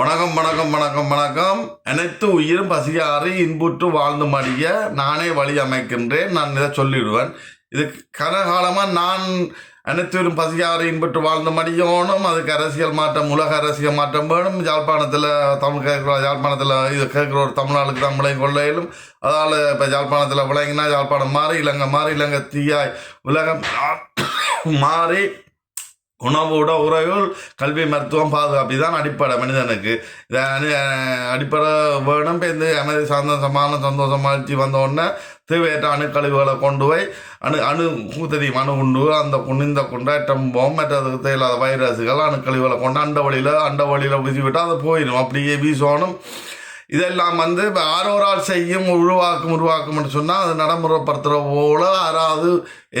வணக்கம் வணக்கம் வணக்கம் வணக்கம். அனைத்து உயிரும் பசியாறு இன்புற்று வாழ்ந்து மடிய நானே வழி அமைக்கின்றேன். நான் இதை சொல்லிடுவேன். இது கனகாலமாக நான் அனைத்து உயிரும் பசியாறு இன்புற்று வாழ்ந்து மடியணும். அதுக்கு அரசியல் மாற்றம் உலக அரசியல் மாற்றம் வேணும். யாழ்ப்பாணத்தில் தமிழ் கேட்குற யாழ்ப்பாணத்தில் இது கேட்குற ஒரு தமிழ்நாளுக்கு தமிழை கொள்ளையிலும். அதால் இப்போ யாழ்ப்பாணத்தில் விளங்கினா யாழ்ப்பாணம் மாறி இலங்கை மாறி இலங்கை தீயாய் உலகம் மாறி உணவோட உறவுகள் கல்வி மருத்துவம் பாதுகாப்பு இதுதான் அடிப்படை மனிதனுக்கு. இதை அடிப்படை வேணும். இப்போ இந்த அமைதி சார்ந்த சமான சந்தோஷம் மகிழ்ச்சி தேவையற்ற அணுக்கழிவுகளை கொண்டு போய் அணு அணு தெரியும் அணு உண்டு அந்த குனிந்த குண்டாட்டம் போம் மற்றது தேவையில்லாத வைரஸுகள் அணுக்கழிவுகளை கொண்டு அண்ட வழியில் அண்ட வழியில் வீசி விட்டால் அது போயிடும் அப்படியே வீசணும். இதெல்லாம் வந்து இப்போ ஆரோரால் செய்யும் உருவாக்கும் உருவாக்கும்னு சொன்னால் அது நடைமுறைப்படுத்துகிற போல யாராவது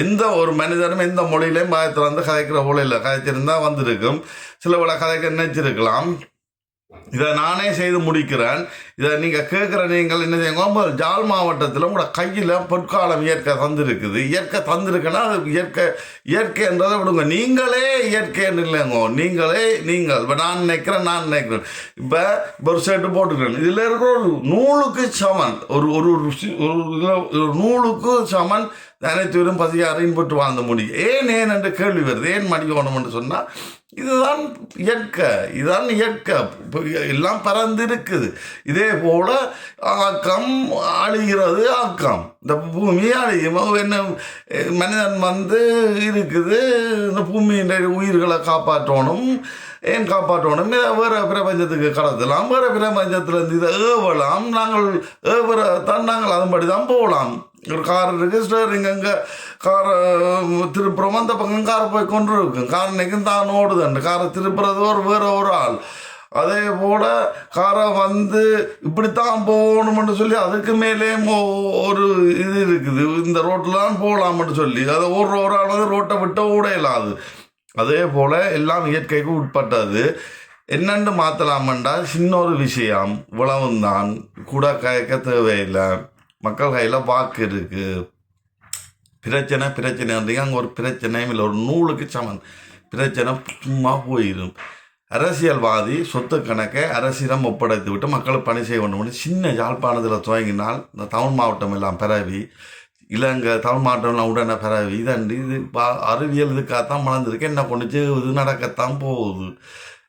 எந்த ஒரு மனிதனும் எந்த மொழியிலையும் பயத்தில் வந்து கதைக்கிற போல இல்லை. கதைச்சிருந்தால் வந்திருக்கும். சில பல கதைக்க நினைச்சிருக்கலாம். இதை நானே செய்து முடிக்கிறேன். இதை நீங்கள் கேட்குற நீங்கள் என்ன செய்யுங்க? ஜால் மாவட்டத்தில் உங்களோட கையில் பொற்காலம் இயற்கை தந்திருக்குது. இயற்கை தந்திருக்குன்னா அது இயற்கை இயற்கைன்றதை விடுங்க. நீங்களே இயற்கைன்னு இல்லைங்கோ. நீங்களே நீங்கள். இப்போ நான் நினைக்கிறேன் நான் நினைக்கிறேன். இப்போ இப்போ ஒரு ஷர்ட்டு போட்டுக்கிறேன். இதில் இருக்கிற ஒரு நூலுக்கு சமன். ஒரு ஒரு ஒரு ஒரு நூலுக்கு சமன். அனைத்து பேரும் பசியாரையும் போட்டு வாழ்ந்த முடியும் ஏன் ஏன் என்று கேள்வி வருது. ஏன் மடிக்கணும் என்று சொன்னால் இதுதான் இயற்கை இதுதான் இயற்கை. இப்போ எல்லாம் பறந்து இருக்குது இதே போல ஆக்கம் அழிகிறது ஆக்கம். இந்த பூமி அழியும். என்ன மனிதன் வந்து இருக்குது. இந்த பூமியின் உயிர்களை காப்பாற்றணும். ஏன் காப்பாற்றணும்? இதை வேறு பிரபஞ்சத்துக்கு கடத்தலாம். வேறு பிரபஞ்சத்திலேருந்து இதை ஏவலாம். நாங்கள் ஏவுற தான் நாங்கள் அதன்படி தான் போகலாம். கார் ரிஜிஸ்டர் இங்கே கார் காரை திருப்புறோம் அந்த பக்கம் காரை போய் கொண்டு இருக்கும் கார் இன்னைக்கு தான் ஓடுதுண்டு காரை திருப்புறது ஒரு வேற ஒரு ஆள். அதே போல் காரை வந்து இப்படித்தான் போகணும்னு சொல்லி அதுக்கு மேலே ஒரு இது இருக்குது. இந்த ரோட்டில் தான் போகலாம்னு சொல்லி. அதை ஓடுற ஒரு ஆள் வந்து ரோட்டை விட்டு ஓட இல்லாது அதே போல் எல்லாம் இயற்கைக்கு உட்பட்டது. என்னென்று மாற்றலாமண்டா சின்ன ஒரு விஷயம். இவ்வளவுந்தான். கூட கேட்க தேவையில்லை. மக்கள் கையில் வாக்கு இருக்குது பிரச்சனை பிரச்சனை இருந்தீங்க அங்கே ஒரு பிரச்சனையும் இல்லை. ஒரு நூலுக்கு சமன் பிரச்சனை சும்மா போயிடும் அரசியல்வாதி சொத்து கணக்கை அரசிடம் ஒப்படைத்து விட்டு மக்களை பணி செய்ய வேண்டும் சின்ன யாழ்ப்பாணத்தில் துவங்கினால் இந்த தமிழ் மாவட்டம் எல்லாம் பரவி இலங்கை தமிழ் மாவட்டம்லாம் உடனே பரவி இதண்டு இது பா- அறிவியல் இதுக்காகத்தான் வளர்ந்துருக்கு. என்ன கொண்டுச்சு? இது நடக்கத்தான் போகுது.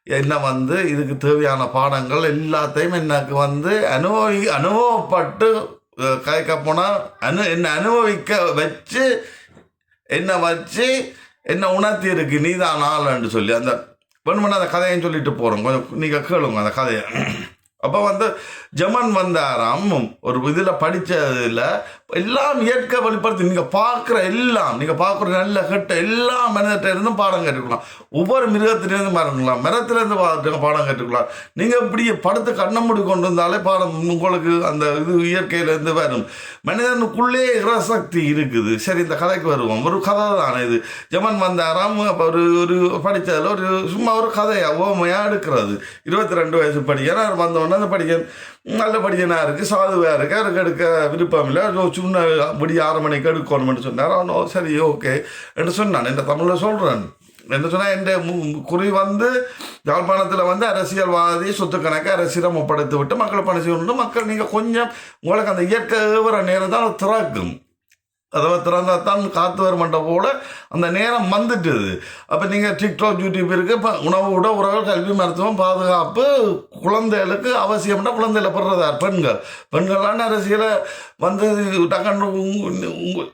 என்ன வந்து இதுக்கு தேவையான பாடங்கள் எல்லாத்தையும் எனக்கு வந்து அனுபவி அனுபவப்பட்டு கயக்க போனால் அனு என்னை அனுபவிக்க வச்சு என்னை வச்சு என்ன உணர்த்தி இருக்கு நீ தான் ஆளுன்னு சொல்லி. அந்த வேணுமென்னா அந்த கதையும் சொல்லிட்டு போகிறோம் கொஞ்சம் நீங்கள் கேளுங்க அந்த கதையை. அப்போ வந்து ஜமன் வந்தாராம் ஒரு இதில் படித்ததில் எல்லாம் இயற்கை வெளிப்படுத்தி நீங்கள் பார்க்குற எல்லாம் நீங்கள் பார்க்குற நல்ல கெட்ட எல்லா மனிதர்கிட்ட இருந்தும் பாடம் கற்றுக்கலாம் ஒவ்வொரு மிருகத்திலேருந்து பாருங்களா மரத்துலேருந்து பார்த்துட்டு பாடம் கற்றுக்கலாம் நீங்கள் இப்படி படுத்து கண்ணை மூடி கொண்டு வந்தாலே பாடம் உங்களுக்கு அந்த இது இயற்கையிலேருந்து வரும். மனிதனுக்குள்ளே இறசக்தி இருக்குது. சரி இந்த கதைக்கு வருவோம். ஒரு கதை தானே இது. ஜமன் வந்தாராம் ஒரு ஒரு படித்ததில் ஒரு சும்மா ஒரு கதையாக ஓமையாக எடுக்கிறது. இருபத்தி ரெண்டு வயசு படிக்கிறேன் வந்தோடனே அந்த படிக்க நல்ல இருக்குது சாதுவாக இருக்குது அதுக்கு எடுக்க விருப்பம் இல்லை. அது ஒரு சின்ன ஆறு மணிக்கு எடுக்கணும்னு சொன்னார். அவனோ சரி ஓகே என்று சொன்னான். இந்த தமிழில் சொல்கிறேன் என்ன சொன்னால் என் குறி வந்து யாழ்ப்பாணத்தில் வந்து அரசியல்வாதி சொத்து கணக்கு அரசியலம் ஒப்படைத்து விட்டு மக்களை பணி செய்யணும் மக்கள் நீங்கள் கொஞ்சம் உங்களுக்கு அந்த இயற்கை ஏவுற நேரம் தான் அது திறக்கும். அதை திறந்தால் தான் காத்து வருமன்ற போல அந்த நேரம் வந்துட்டுது. அப்போ நீங்கள் டிக்டாக் யூடியூப் இருக்குது இப்போ உணவு விட உறவுகள் கல்வி மருத்துவம் பாதுகாப்பு குழந்தைகளுக்கு அவசியம்னா குழந்தையில படுறதார் பெண்கள். பெண்களான அரசியலை வந்து டக்கன்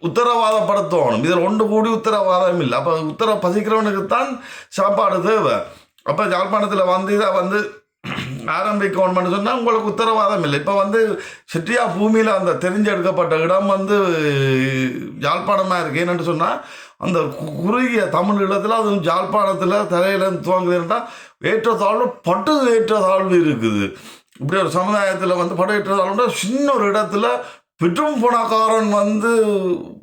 உத்தரவாதப்படுத்தணும். இதில் ஒன்று கூடி உத்தரவாதம் இல்லை. அப்போ உத்தர பசிக்கிறவனுக்கு தான் சாப்பாடு தேவை. அப்போ ஜாழ்ப்பாணத்தில் வந்து இதை வந்து ஆரம்பிக்கணும்னு சொன்னால் உங்களுக்கு உத்தரவாதம் இல்லை இப்போ வந்து சிட்டியா பூமியில் அந்த தெரிஞ்செடுக்கப்பட்ட இடம் வந்து யாழ்ப்பாணமாக இருக்கு. என்னன்னு சொன்னால் அந்த குறுகிய தமிழ் இடத்துல அதுவும் ஜாழ்ப்பாணத்தில் தலையிலேருந்து துவங்குதுன்னா ஏற்றத்தாழ்வு பட்டு ஏற்றத்தாழ்வு இருக்குது. இப்படி ஒரு சமுதாயத்தில் வந்து படு ஏற்றத்தாழ்வுனா சின்ன ஒரு இடத்துல பெற்றும் பணக்காரன் வந்து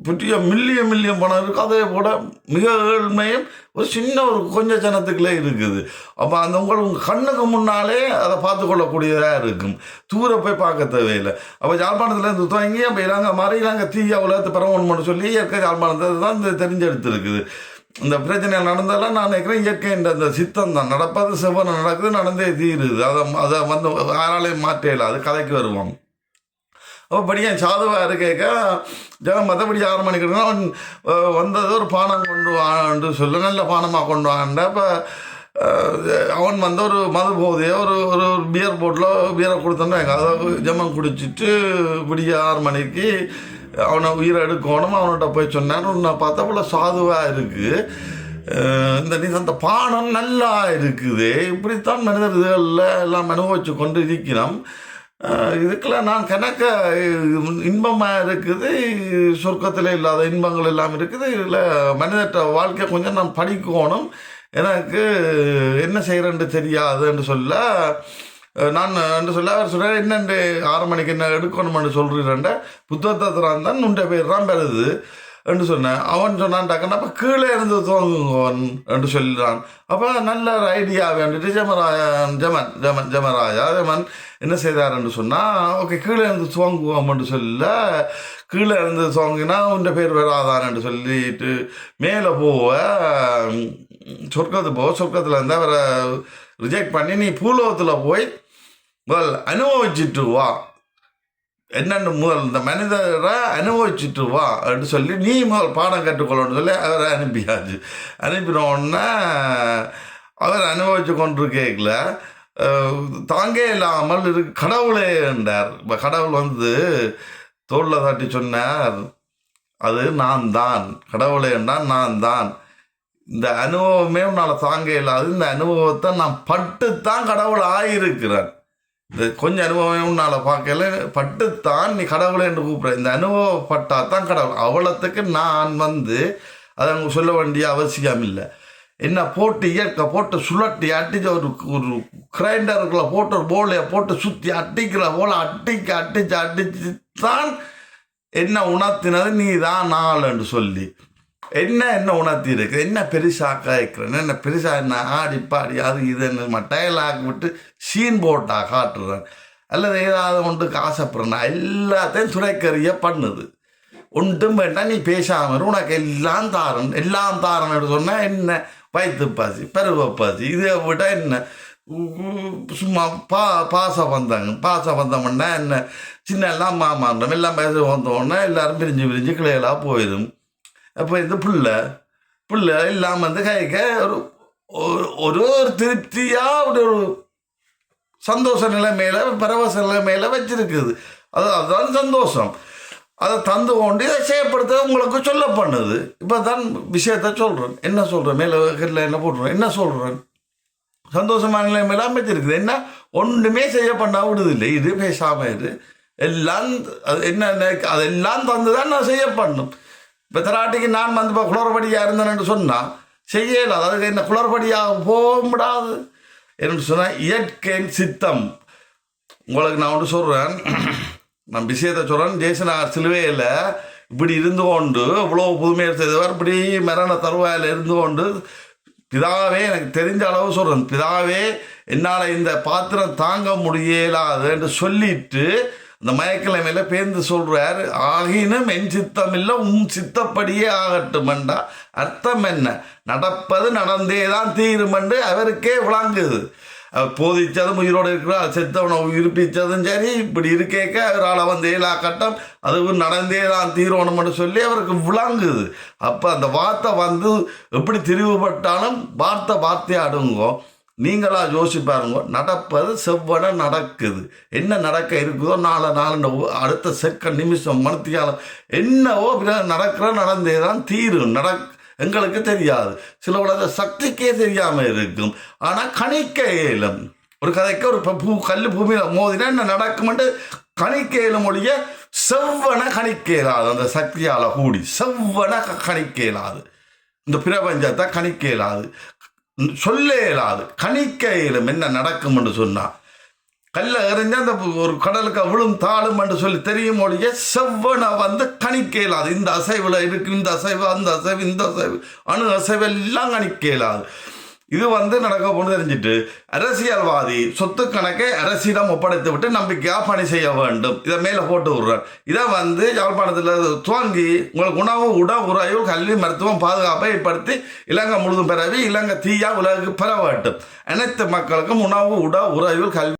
பெரிய மில்லிய மில்லியன் பணம் இருக்குது அதே போல் மிக ஏழ்மையும் ஒரு சின்ன ஒரு கொஞ்ச ஜனத்துக்குள்ளே இருக்குது. அப்போ அந்த உங்கள் உங்கள் கண்ணுக்கு முன்னாலே அதை பார்த்து கொள்ளக்கூடியதாக இருக்கும். தூர போய் பார்க்க தேவையில்லை. அப்போ யாழ்ப்பாணத்துலேருந்து துவங்கி அப்போ இலங்கை மாதிரி இலங்கை தீய உலகத்தை பரவணும்னு சொல்லி இயற்கை ஜாழ்ப்பாணத்தை தான் இந்த தெரிஞ்செடுத்துருக்குது. இந்த பிரச்சனை நடந்தாலும் நான் நினைக்கிறேன் இயற்கைன்ற அந்த சித்தம் தான். நடப்பது செவ்வனை நடக்குது நடந்தே தீருது. அதை அதை வந்து யாராலையும் மாற்ற அது கதைக்கு வருவோம். அப்போ படியன் சாதுவாக இருக்கேக்க ஜனம் மற்றபடி ஆறு மணிக்கு அவன் வந்தது ஒரு பானம் கொண்டு வான்னு சொல்ல நல்ல பானமாக கொண்டு வாண்ட அப்போ அவன் வந்து ஒரு மது போதையோ ஒரு ஒரு பியர் போட்டில் பியரை கொடுத்தோன்னா அதை ஜமம் குடிச்சிட்டு விடிய ஆறு மணிக்கு அவனை உயிரை எடுக்கணும் அவன்கிட்ட போய் சொன்னான் நான் பார்த்தா போல சாதுவாக இருக்குது இந்த நீ அந்த பானம் நல்லா இருக்குது. இப்படித்தான் மனிதர் இதுகளில் எல்லாம் அனுபவிச்சு கொண்டு இருக்கிறோம். இதுக்கெல்லாம் நான் கணக்க இன்பமாக இருக்குது சொர்க்கத்தில் இல்லாத இன்பங்கள் எல்லாம் இருக்குது இதில் மனிதட்ட வாழ்க்கை கொஞ்சம் நான் படிக்கணும். எனக்கு என்ன செய்கிறேன்னு தெரியாதுன்னு சொல்ல நான் என்று சொல்ல அவர் சொல்கிறார் என்னென்று ஆறு மணிக்கு என்ன எடுக்கணும்னு சொல்கிறேன்ட புத்தகத்தை தான் உண்ட பேர் தான் பெறுது. என்று சொன்னேன். அவன் சொன்னான் டக்குன்னு அப்போ கீழே இருந்து துவங்குவன் என்று சொல்லிடுறான் அப்போ நல்ல ஒரு ஐடியா வேண்டிட்டு ஜமராயன் ஜமன் ஜமன் ஜமராயா ஜமன் என்ன செய்தார்? என்று சொன்னால் ஓகே கீழே இருந்து துவங்குவோம் என்று சொல்ல கீழே இருந்து துவங்கினா உன் பேர் வராதான் என்று சொல்லிட்டு மேலே போவ சொர்க்கத்து போக சொர்க்கத்தில் இருந்து அவரை ரிஜெக்ட் பண்ணி நீ பூலோகத்தில் போய் முதல் அனுபவிச்சுட்டு வா. என்னென்னு முதல் இந்த மனிதரை அனுபவிச்சுட்டு வா அப்படின்னு சொல்லி நீ முதல் பாடம் கற்றுக்கொள்ளணும்னு சொல்லி அவரை அனுப்பியாச்சு. அனுப்பின உடனே அவர் அனுபவிச்சு கேட்கல தாங்க இல்லாமல் இருக்கு கடவுளே என்றார். இப்போ கடவுள் வந்து தோளில் தட்டி சொன்னார் அது நான் தான். கடவுளே என்றால் நான் தான். இந்த அனுபவமே உன்னால் தாங்க இல்லாது இந்த அனுபவத்தை நான் பட்டுத்தான் கடவுள் ஆகியிருக்கிறேன் இது கொஞ்சம் அனுபவம் உன்னால் பார்க்கல. பட்டுத்தான் நீ கடவுளை என்று கூப்பிட்ற. இந்த அனுபவப்பட்டா தான் கடவுள். அவ்வளோத்துக்கு நான் வந்து அதை அவங்க சொல்ல வேண்டிய அவசியம் இல்லை. என்ன போட்டு இயற்கை போட்டு சுழட்டி அடிச்ச ஒரு ஒரு கிரைண்டருக்குள்ளே போட்டு ஒரு போலையை போட்டு சுற்றி அட்டிக்கிற போல அட்டிக்கு அடிச்சு அடிச்சு தான் என்ன உணர்த்தினது? நீ தான் நாள் என்று சொல்லி. என்ன என்ன உணர்த்தி இருக்கு என்ன பெருசாக காய்க்கிறேன் என்ன பெருசாக என்ன ஆடி பாடி அது இதுன்னு மட்டையலாக்கி விட்டு சீன் போட்டா காட்டுறேன். அல்லது ஏதாவது ஒன்று ஆசைப்படுறேன் எல்லாத்தையும் துறைக்கறிய பண்ணுது. ஒன்றும் வேண்டாம் நீ பேசாமல் உனக்கு எல்லாம் தாரன் எல்லாம் தாரன் எடுத்து சொன்னால் என்ன? வயிற்று பாசி பருவப்பாசி பாசி இதை விட்டால் என்ன? சும்மா பா பாச வந்தாங்க பாச வந்தோம்னா என்ன? சின்ன எல்லாம் மாமாண்டம் எல்லாம் பேச வந்தோடனே எல்லாரும் பிரிஞ்சு பிரிஞ்சு கிளையெல்லாம் போயிடும் அப்போ இந்த பிள்ளை பிள்ளை இல்லாமல் வந்து கைக்க ஒரு ஒரு- ஒரு ஒரு திருப்தியாக ஒரு ஒரு சந்தோஷ நிலைமையில் பரவச நிலைமையில் வச்சிருக்குது. அது அதுதான் சந்தோஷம். அதை தந்து கொண்டு இதை செய்யப்படுத்த உங்களுக்கு சொல்ல பண்ணுது இப்போ தான் விஷயத்த சொல்கிறேன் என்ன சொல்கிறேன் மேலே ஹெட்லைனில் போட்டுறேன் என்ன சொல்கிறேன் சந்தோஷமான நிலைமையில் அமைச்சிருக்குது என்ன? ஒன்றுமே செய்ய பண்ணா விடுதில்லை. இது பேசாமல் இது எல்லாம் அது என்ன அதெல்லாம் தந்து தான் நான் செய்ய பண்ணும் இப்போ தராட்டிக்கு நான் வந்து இப்போ குளறுபடியாக இருந்தேன்னு சொன்னால் செய்யல. அதாவது என்ன குளறுபடியாக போக முடியாது என்று சொன்னால் இயற்கையின் சித்தம். உங்களுக்கு நான் ஒன்று சொல்கிறேன் நான் விஷயத்தை சொல்கிறேன் ஜெய்சனார் சிலுவையில் இப்படி இருந்து கொண்டு இவ்வளோ புதுமையை செய்தவர் இப்படி மரண தருவாயில் இருந்து கொண்டு பிதாவே எனக்கு தெரிஞ்ச அளவு சொல்கிறேன் பிதாவே என்னால் இந்த பாத்திரம் தாங்க முடியலாது என்று சொல்லிட்டு அந்த மயக்கிழமையில் பேர்ந்து சொல்கிறார் ஆகினும் என் சித்தம் இல்லை உன் சித்தப்படியே ஆகட்டுமெண்டா. அர்த்தம் என்ன? நடப்பது நடந்தே தான் தீருமென்று அவருக்கே விளங்குது. போதிச்சதும் உயிரோடு இருக்கிறார் செத்தவனை உயிர்ப்பிச்சதும் சரி இப்படி இருக்கேக்க அவரால் வந்து ஏழா கட்டம் அது நடந்தே தான் தீரணும்னு சொல்லி அவருக்கு விளங்குது. அப்போ அந்த வார்த்தை வந்து எப்படி திரிவுபட்டாலும் வார்த்தை வார்த்தையாடுங்கோ. நீங்களாக யோசிச்சு பாருங்க. நடப்பது செவ்வன நடக்குது. என்ன நடக்க இருக்குதோ நாளை நாலு அடுத்த செகண்ட் நிமிஷம் மனத்தியாலம் என்னவோ நடக்கிற நடந்தே தான் தீரும். நட எங்களுக்கு தெரியாது. சில உலக சக்திக்கே தெரியாமல் இருக்கும். ஆனால் கணிக்க இயலும். ஒரு கதைக்கு ஒரு ப- பூ கல் பூமியில் மோதினா என்ன நடக்கும்ட்டு கணிக்க இயலும் ஒழிய செவ்வன கணிக்க இயலாது. அந்த சக்தியால் கூடி செவ்வன கணிக்க இயலாது. இந்த பிரபஞ்சத்தை கணிக்க இயலாது. சொல்ல இயலாது. கணிக்க இயலும் என்ன நடக்குமென்னு சொன்னால் கல்ல எறிஞ்சா அந்த ஒரு கடலுக்கு விழும் தாளும் என்று சொல்லி தெரியும் ஒழிய செவ்வனை வந்து கணிக்க இயலாது. இந்த அசைவில் இருக்கு இந்த அசைவு அந்த அசைவு இந்த அசைவு. அணு அசைவு எல்லாம் கணிக்க இயலாது. இது வந்து நடக்க போன்னு தெரிஞ்சிட்டு அரசியல்வாதி சொத்து கணக்கை அரசிடம் ஒப்படைத்து விட்டு நம்பிக்கையாக பணி செய்ய வேண்டும். இதை மேலே போட்டு விடுறார். இதை வந்து யாழ்ப்பாணத்தில் துவங்கி உங்களுக்கு உணவு உட உறைவு கல்வி மருத்துவம் பாதுகாப்பை ஏற்படுத்தி இலங்கை முழுதும் பரவி இலங்கை தீயா உலகுக்கு பெற வேண்டும். அனைத்து மக்களுக்கும் உணவு உட உறைவு கல்வி